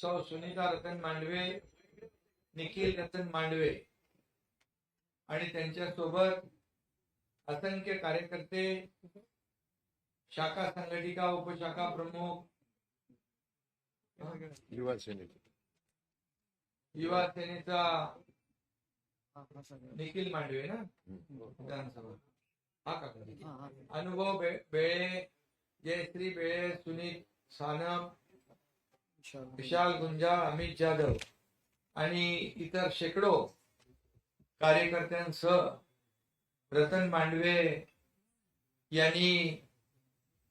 सौ सुनीता रतन मांडवे निखिल रतन मांडवे. आणि त्यांच्यासोबत असंख्य कार्यकर्ते शाखा संघटिका उपशाखा प्रमुख युवा सेनेचे. युवा सेनेचा निखिल मांडवे ना? विधानसभा. हा काका अनुभव बे- बेळे जयश्री बेळे सुनील सानप विशाल गुंजाळ. अमित जाधव आणि इतर शेकडो कार्यकर्त्यांसह रतन मांडवे यांनी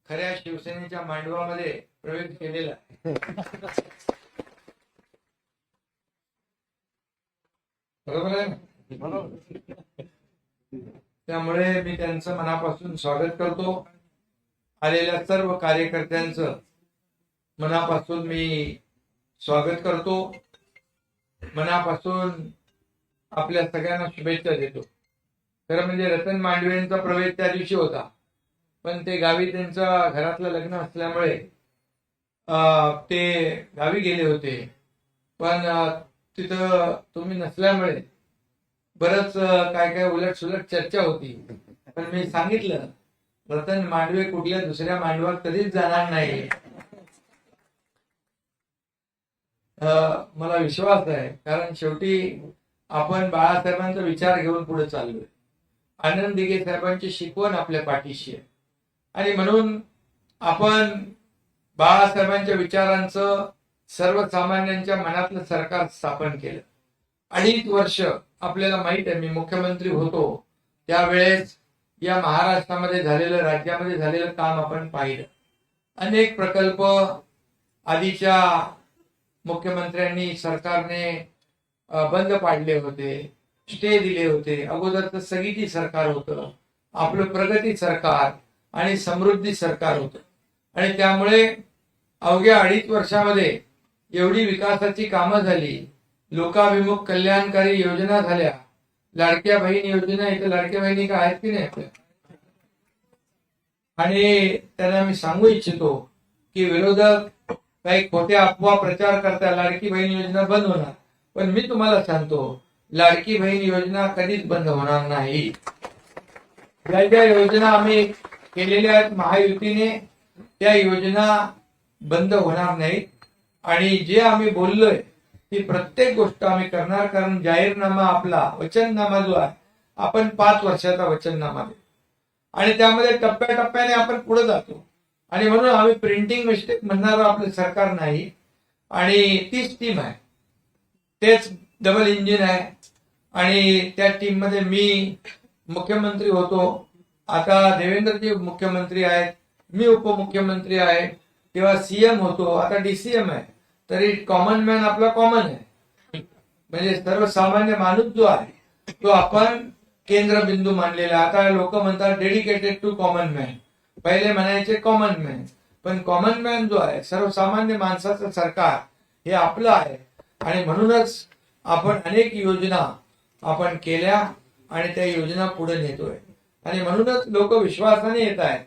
खऱ्या शिवसेनेच्या मांडवामध्ये प्रवेश केलेला बरोबर आहे त्यामुळे मी त्यांचं मनापासून स्वागत करतो. आलेल्या सर्व कार्यकर्त्यांचं मनापासून मी स्वागत करतो. मनापासून आपल्या सगळ्यांना शुभेच्छा देतो. खरं म्हणजे रतन मांडवे यांचा प्रवेश त्या दिवशी होता. पण ते गावी त्यांचं घरातलं लग्न असल्यामुळे अं, ते गावी गेले होते. पण तिथं तुम्ही नसल्यामुळे बरंच काय काय उलट सुलट चर्चा होती. पण मी सांगितलं रतन मांडवे कुठल्या दुसऱ्या मांडवात कधीच जाणार नाही. मला विश्वास आहे कारण शेवटी आपण बाळासाहेबांचा विचार घेऊन पुढे चाललोय. आनंद दिघे साहेबांची शिकवण आपल्या पाठीशी आहे. आणि म्हणून आपण बाळासाहेबांच्या विचारांचं सर्वसामान्यांच्या मनातलं सरकार स्थापन केलं. अडीच वर्ष आपल्याला माहीत आहे मी मुख्यमंत्री होतो. त्यावेळेस या महाराष्ट्रामध्ये झालेलं राज्यामध्ये झालेलं काम आपण पाहिलं. अनेक प्रकल्प आधीच्या मुख्यमंत्र्यांनी सरकारने बंद पाडले होते स्टे दिले होते. अगोदरचं स्थगिती सरकार होतं आपलं प्रगती सरकार आणि समृद्धी सरकार होतं. आणि त्यामुळे अवघ्या अडीच वर्षामध्ये एवढी विकासाची कामं झाली लोकाभिमुख कल्याणकारी योजना झाल्या. लाडक्या बहीण योजना इथं लाडक्या बहिणी का आहेत की नाही आपल्या आणि त्यांना मी सांगू इच्छितो की विरोधक काही खोट्या अफवा प्रचार करता लाडकी बहीण योजना बंद होणार. पण मी तुम्हाला सांगतो लाडकी बहीण योजना कधीच बंद होणार नाही. ज्या ज्या योजना आम्ही केलेल्या आहेत महायुतीने त्या योजना बंद होणार नाहीत. आणि जे आम्ही बोललोय ती प्रत्येक गोष्ट आम्ही करणार कारण जाहीरनामा आपला वचननामा जो आहे आपण पाच वर्षाचा वचननामा देतो. आणि त्यामध्ये टप्प्याटप्प्याने आपण पुढे जातो. आणि म्हणून आम्ही प्रिंटिंग मिस्टेक म्हणणार आपलं सरकार नाही. आणि तीच टीम आहे. तेच डबल इंजिन आहे. आणि त्या टीममध्ये मी मुख्यमंत्री होतो. आता देवेंद्रजी मुख्यमंत्री आहेत. मी उपमुख्यमंत्री आहे. तेव्हा सीएम होतो. आता डीसीएम आहे. तरी कॉमन मॅन आपला कॉमन आहे. म्हणजे सर्वसामान्य माणूस जो आहे तो आपण केंद्रबिंदू मानलेला आहे. आता लोक म्हणतात डेडिकेटेड टू कॉमन मॅन पहिले म्हणायचे कॉमन मॅन पण कॉमन मॅन जो आहे सर्वसामान्य माणसाचं सरकार हे आपलं आहे. आणि म्हणूनच आपण अनेक योजना आपण केल्या आणि त्या योजना पुढे नेतोय. आणि म्हणूनच लोक विश्वासाने येत आहेत.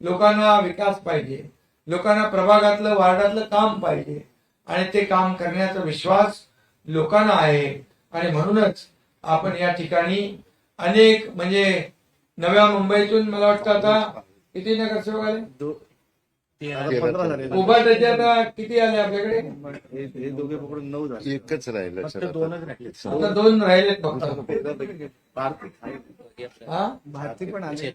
लोकांना विकास पाहिजे. लोकांना प्रभागातलं वार्डातलं काम पाहिजे. आणि ते काम करण्याचा विश्वास लोकांना आहे. आणि म्हणूनच आपण या ठिकाणी अनेक म्हणजे नव्या मुंबईतून मला वाटतं आता किती नगरसेवक आले आता पंधरा झाले. आता किती आले आपल्याकडे? हे- हे दोघे पकडून नऊ झाले. एकच राहिलं फक्त सर आता. दोनच राहिले. आता दोन राहिलेत फक्त. भारती हा? भारती पण आले.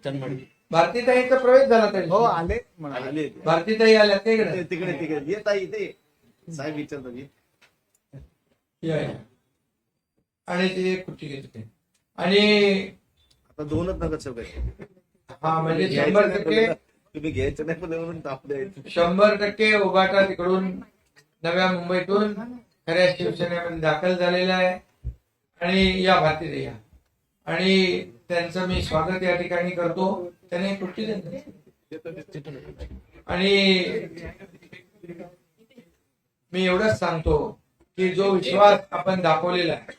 भारतीताईचा प्रवेश झाला हो तरी आले म्हणाले आले ते. भारतीताई आल्या ते ते- इकडे तिकडे तिकडे. येत आहे इथे. साहेब विचारतात ये. या, या. आणि ते खुर्ची घेतली? आणि आता दोनच नगरसेवक आहेत. हा म्हणजे शंभर टक्के तुम्ही घ्यायचं नाही म्हणून तापले शंभर टक्के उभाटा तिकडून नव्या मुंबईतून खऱ्या शिवसेनेमध्ये दाखल झालेला आहे. आणि या भारतीय या. आणि त्यांचं मी स्वागत या ठिकाणी करतो. त्याने द्या. आणि मी एवढंच सांगतो की जो विश्वास आपण दाखवलेला आहे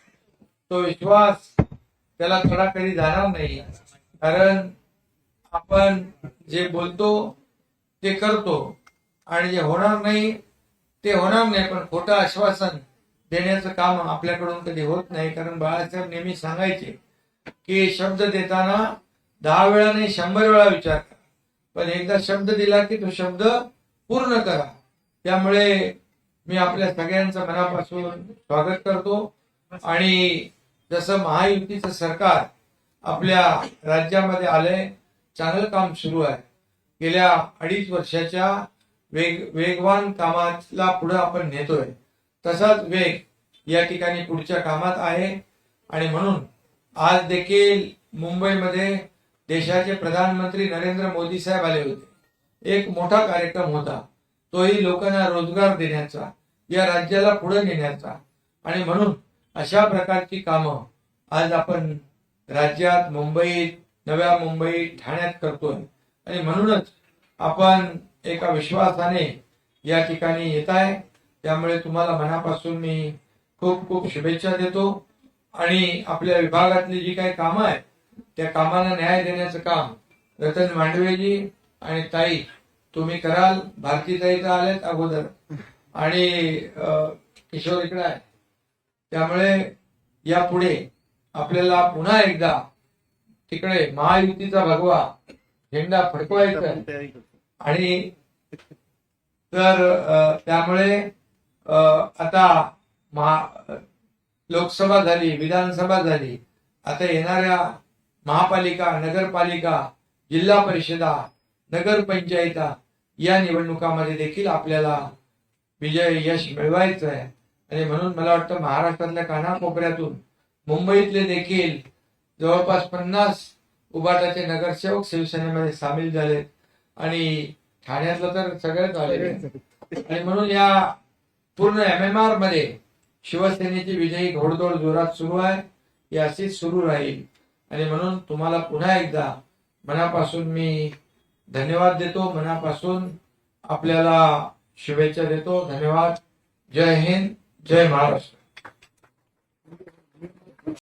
तो विश्वास त्याला थोडा कधी जाणार नाही. कारण आपण जे बोलतो ते करतो. आणि जे होणार नाही ते होणार नाही. पण खोटं आश्वासन देण्याचं काम आपल्याकडून कधी होत नाही. कारण बाळासाहेब नेहमी सांगायचे की शब्द देताना दहा वेळा नाही शंभर वेळा विचार करा. पण एकदा शब्द दिला की तो शब्द पूर्ण करा. त्यामुळे मी आपल्या सगळ्यांचं मनापासून स्वागत करतो. आणि जसं महायुतीचं सरकार आपल्या राज्यामध्ये आलंय चांगलं काम सुरू आहे. गेल्या अडीच वर्षाच्या वेग वेगवान कामाला पुढे आपण नेतोय. तसाच वेग या ठिकाणी पुढच्या कामात आहे. आणि म्हणून आज देखील मुंबईमध्ये देशाचे प्रधानमंत्री नरेंद्र मोदी साहेब आले होते. एक मोठा कार्यक्रम होता. तोही लोकांना रोजगार देण्याचा या राज्याला पुढे नेण्याचा. आणि म्हणून अशा प्रकारची कामं आज आपण राज्यात मुंबईत नव्या मुंबई ठाण्यात करतोय. आणि म्हणूनच आपण एका विश्वासाने या ठिकाणी येत आहे त्यामुळे तुम्हाला मनापासून मी खूप खूप शुभेच्छा देतो. आणि आपल्या विभागातली जी काही कामं आहेत त्या कामाला न्याय देण्याचं काम रतन मांडवेजी आणि ताई तुम्ही कराल. भारती ताई तर आलेत अगोदर. आणि किशोर इकडे आहे. त्यामुळे यापुढे आपल्याला पुन्हा एकदा तिकडे महायुतीचा भगवा झेंडा फडकवायचा. आणि तर त्यामुळे आता महा लोकसभा झाली विधानसभा झाली आता येणाऱ्या महापालिका नगरपालिका जिल्हा परिषदा नगरपंचायता या निवडणुकामध्ये देखील आपल्याला विजय यश मिळवायचं आहे आणि म्हणून मला वाटतं महाराष्ट्रातल्या कानाकोपऱ्यातून मुंबईतले देखील जवळपास पन्नास उबाटाचे नगरसेवक शिवसेनेमध्ये सामील झालेत. आणि ठाण्यातलं तर सगळेच आले आणि म्हणून या पूर्ण एम एम आरमध्ये शिवसेनेची विजयी घोडदौड जोरात सुरू आहे. ही अशीच सुरू राहील. आणि म्हणून तुम्हाला पुन्हा एकदा मनापासून मी धन्यवाद देतो. मनापासून आपल्याला शुभेच्छा देतो. धन्यवाद. जय हिंद. जय महाराष्ट्र.